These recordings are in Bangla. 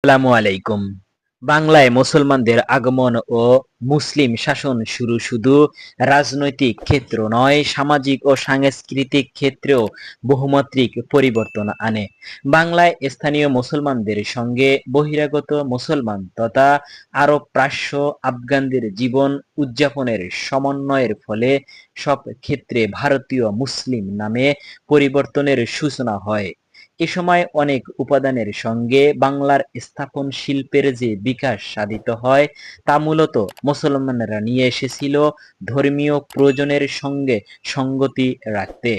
আসসালামু আলাইকুম। বাংলায় মুসলমানদের আগমন ও মুসলিম শাসন শুরু শুধু রাজনৈতিক ক্ষেত্র নয়, সামাজিক ও সাংস্কৃতিক ক্ষেত্রেও বহুমাত্রিক পরিবর্তন আনে। বাংলায় স্থানীয় মুসলমানদের সঙ্গে বহিরাগত মুসলমান তথা আরব প্রাশ্য আফগানদের জীবন উদযাপনের সমন্বয়ের ফলে সব ক্ষেত্রে ভারতীয় মুসলিম নামে পরিবর্তনের সূচনা হয়। এ সময় অনেক উপাদানের সঙ্গে বাংলার স্থাপন শিল্পের যে বিকাশ সাধিত হয়, তা মূলত মুসলমানরা নিয়ে এসেছিল ধর্মীয় প্রয়োজনের সঙ্গে সঙ্গতি রাখতে।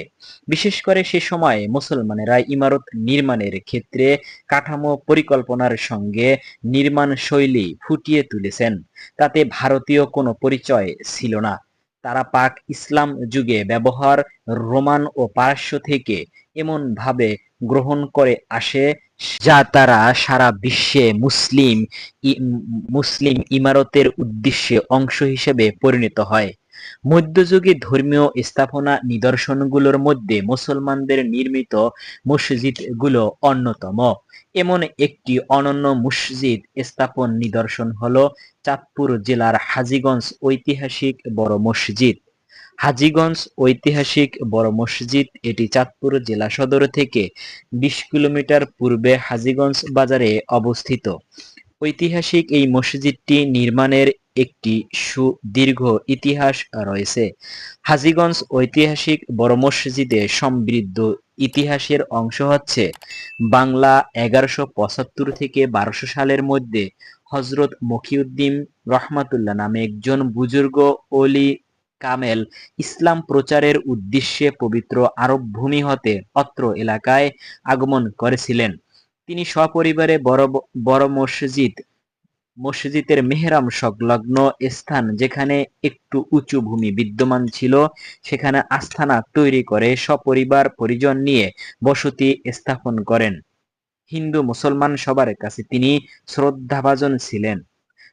বিশেষ করে সে সময় মুসলমানেরা ইমারত নির্মাণের ক্ষেত্রে কাঠামো পরিকল্পনার সঙ্গে নির্মাণ শৈলী ফুটিয়ে তুলেছেন। তাতে ভারতীয় কোনো পরিচয় ছিল না। তারা পাক ইসলাম যুগে ব্যবহার, রোমান ও পারস্য থেকে এমন ভাবে গ্রহণ করে আসে, যা তারা সারা বিশ্বে মুসলিম মুসলিম ইমারতের উদ্দেশ্যে অংশ হিসেবে পরিণত হয়। মধ্যযুগে ধর্মীয় স্থাপনা নিদর্শনগুলোর মধ্যে মুসলমানদের নির্মিত মসজিদগুলো অন্যতম। এমন একটি অনন্য মসজিদ স্থাপন নিদর্শন হলো চাঁদপুর জেলার হাজীগঞ্জ ঐতিহাসিক বড় মসজিদ। হাজীগঞ্জ ঐতিহাসিক বড় মসজিদ, এটি চাঁদপুর জেলা সদর থেকে বিশ কিলোমিটার পূর্বে হাজীগঞ্জ বাজারে অবস্থিত। ঐতিহাসিক এই মসজিদটি নির্মাণের একটি সুদীর্ঘ ইতিহাস রয়েছে। হাজীগঞ্জ ঐতিহাসিক বড় মসজিদে সমৃদ্ধ ইতিহাসের অংশ হচ্ছে বাংলা এগারোশো পঁচাত্তর থেকে বারোশো সালের মধ্যে হজরত মকিউদ্দিন রহমাতুল্লাহ নামে একজন বুজুর্গ অলি কামেল ইসলাম প্রচারের উদ্দেশ্যে পবিত্র আরব ভূমি হতে অত্র এলাকায় আগমন করেছিলেন। তিনি সপরিবারে বড় বড় মসজিদ, মসজিদের মেহরাম সংলগ্ন স্থান যেখানে একটু উঁচু ভূমি বিদ্যমান ছিল, সেখানে আস্থানা তৈরি করে সপরিবার পরিজন নিয়ে বসতি স্থাপন করেন। হিন্দু মুসলমান সবার কাছে তিনি শ্রদ্ধাভাজন ছিলেন।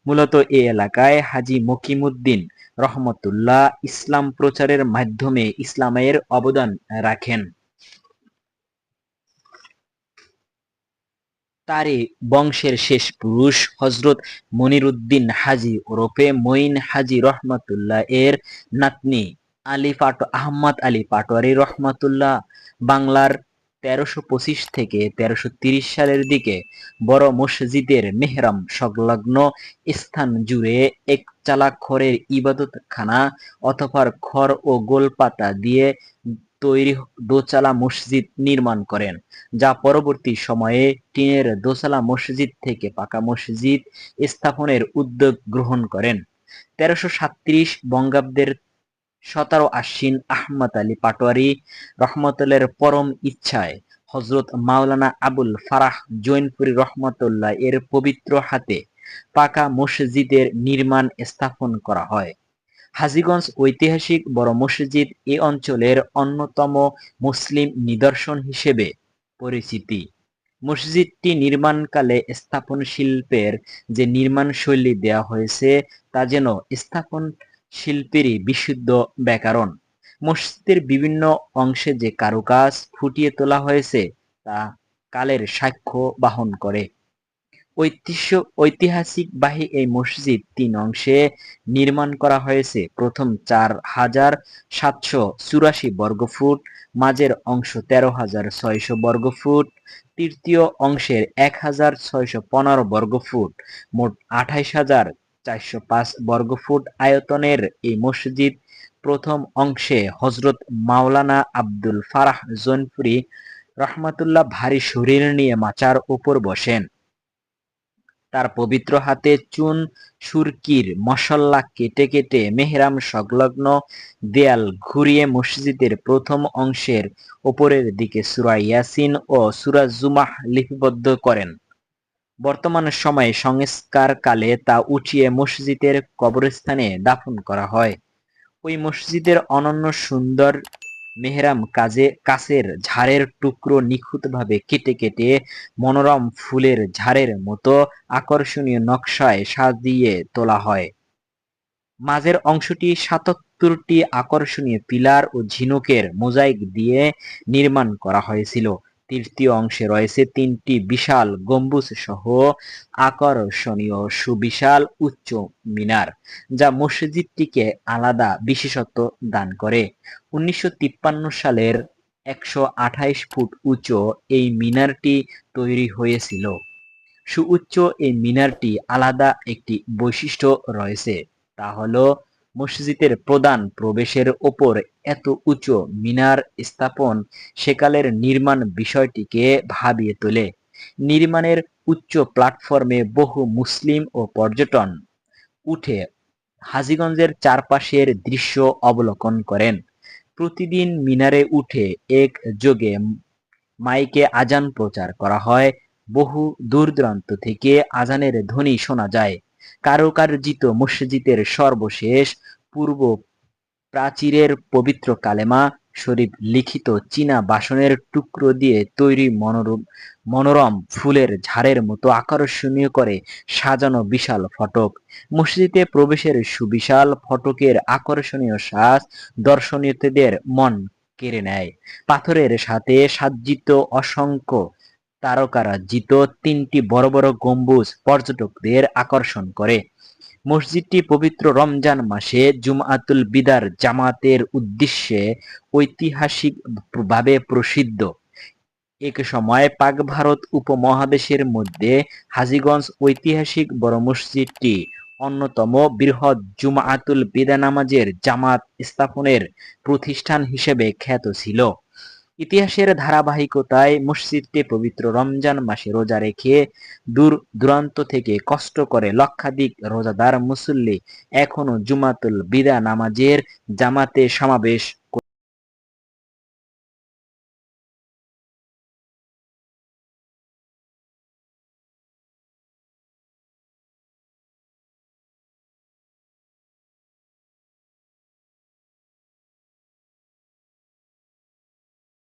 মূলত এ এলাকায় হাজি মকিমুদ্দিন রহমতুল্লাহ ইসলাম প্রচারের মাধ্যমে ইসলামের অবদান রাখেন। তারে বংশের শেষ পুরুষ হজরত মনিরুদ্দিন হাজি ওরফে মঈন হাজি রহমতুল্লাহ এর নাতনি আলী পাট আহমদ আলী পাটোয়ারি রহমতুল্লাহ, বাংলার তেরোশো পঁচিশ থেকে তেরোশো তিরিশ সালের দিকে বড় মসজিদের মেহরাম সংলগ্ন স্থান জুড়ে এক চালা খড়ের ইবাদতখানা অথবা খড় ও গোলপাতা দিয়ে তৈরি দোচালা মসজিদ নির্মাণ করেন, যা পরবর্তী সময়ে টিনের দোচালা মসজিদ থেকে পাকা মসজিদ স্থাপনের উদ্যোগ গ্রহণ করেন। তেরোশো সাত্রিশ বঙ্গাব্দের সতেরো আশ্বিন আহমদ আলী পাটোয়ারি রহমতুল্লার পরম ইচ্ছায় হজরত মাওলানা আবুল ফারাহ জৈনপুরি রহমতুল্লাহ এর পবিত্র হাতে পাকা মসজিদের নির্মাণ স্থাপন করা হয়। হাজীগঞ্জ ঐতিহাসিক বড় মসজিদ এ অঞ্চলের অন্যতম মুসলিম নিদর্শন হিসেবে পরিচিতি। মসজিদটি নির্মাণকালে স্থাপন শিল্পের যে নির্মাণ শৈলী দেওয়া হয়েছে তা যেন স্থাপন শিল্পেরই বিশুদ্ধ ব্যাকরণ। মসজিদের বিভিন্ন অংশে যে কারুকাজ ফুটিয়ে তোলা হয়েছে, তা কালের সাক্ষ্য বহন করে। ঐতিহ্য ঐতিহাসিক বাহী এই মসজিদ তিন অংশে নির্মাণ করা হয়েছে। প্রথম চার হাজার সাতশো চুরাশি বর্গফুট মাঝের অংশ তেরো হাজার ছয়শো বর্গফুট তৃতীয় অংশের এক হাজার ছয়শো পনেরো বর্গফুট মোট আঠাইশ হাজার চারশো পাঁচ বর্গফুট আয়তনের এই মসজিদ প্রথম অংশে হজরত মাওলানা আব্দুল ফারাহ জৈনপুরি রহমাতুল্লাহ ভারী শরীর নিয়ে মাচার উপর বসেন। তার পবিত্র হাতে চুন, সুরকির মশল্লা কেটে কেটে মেহরাম সংলগ্ন দেয়াল ঘুরিয়ে মসজিদের প্রথম অংশের ওপরের দিকে সুরা ইয়াসিন ও সুরা জুমাহ লিপিবদ্ধ করেন। বর্তমান সময়ে সংস্কার কালে তা উঠিয়ে মসজিদের কবরস্থানে দাফন করা হয়। ওই মসজিদের অনন্য সুন্দর মেহরাম কাজে, কাছের ঝাড়ের টুকরো নিখুঁতভাবে কেটে কেটে মনোরম ফুলের ঝাড়ের মতো আকর্ষণীয় নকশায় সাজিয়ে তোলা হয়। মাঝের অংশটি সাতাত্তরটি আকর্ষণীয় পিলার ও ঝিনুকের মোজাইক দিয়ে নির্মাণ করা হয়েছিল। তৃতীয় অংশে রয়েছে তিনটি বিশাল গম্বুজ সহ আকর্ষণীয় সুবিশাল উচ্চ মিনার, যা মসজিদটিকে আলাদা বিশেষত্ব দান করে। উনিশশো তিপ্পান্ন সালের একশো ফুট উঁচু এই মিনারটি তৈরি হয়েছিল। সুউচ্চ এই মিনারটি আলাদা একটি বৈশিষ্ট্য রয়েছে, তা হলো মসজিদের প্রধান প্রবেশের ওপর এত উঁচু মিনার স্থাপন সেকালের নির্মাণ বিষয়টিকে ভাবিয়ে তোলে। নির্মাণের উচ্চ প্ল্যাটফর্মে বহু মুসলিম ও পর্যটন উঠে হাজীগঞ্জের চারপাশের দৃশ্য অবলোকন করেন। প্রতিদিন মিনারে উঠে এক যোগে মাইকে আজান প্রচার করা হয়। বহু দূর দূরান্ত থেকে আজানের ধ্বনি শোনা যায়। কারুকার্জিত মসজিদের সর্বশেষ পূর্ব প্রাচীরের পবিত্র কালেমা শরীফ লিখিত চীনা বাসনের টুকরো দিয়ে তৈরি মনোরম মনোরম ফুলের ঝাড়ের মতো আকর্ষণীয় করে সাজানো বিশাল ফটক। মসজিদে প্রবেশের সুবিশাল ফটকের আকর্ষণীয় সাজ দর্শনীয়দের মন কেড়ে নেয়। পাথরের সাথে সাজ্জিত অসংখ্য তারকারাজ্জিত তিনটি বড় বড় গম্বুজ পর্যটকদের আকর্ষণ করে। মসজিদটি পবিত্র রমজান মাসে জুমআতুল বিদার জামাতের উদ্দেশ্যে ঐতিহাসিকভাবে প্রসিদ্ধ। এক সময় পাক ভারত উপমহাদেশের মধ্যে হাজীগঞ্জ ঐতিহাসিক বড় মসজিদটি অন্যতম বৃহৎ জুমআতুল বিদা নামাজের জামাত স্থাপনের প্রতিষ্ঠান হিসেবে খ্যাত ছিল। ইতিহাসের ধারাবাহিকতায় মসজিদকে পবিত্র রমজান মাসে রোজা রেখে দূর দূরান্ত থেকে কষ্ট করে লক্ষাধিক রোজাদার মুসল্লি এখনও জুমাতুল বিদা নামাজের জামাতে সমাবেশ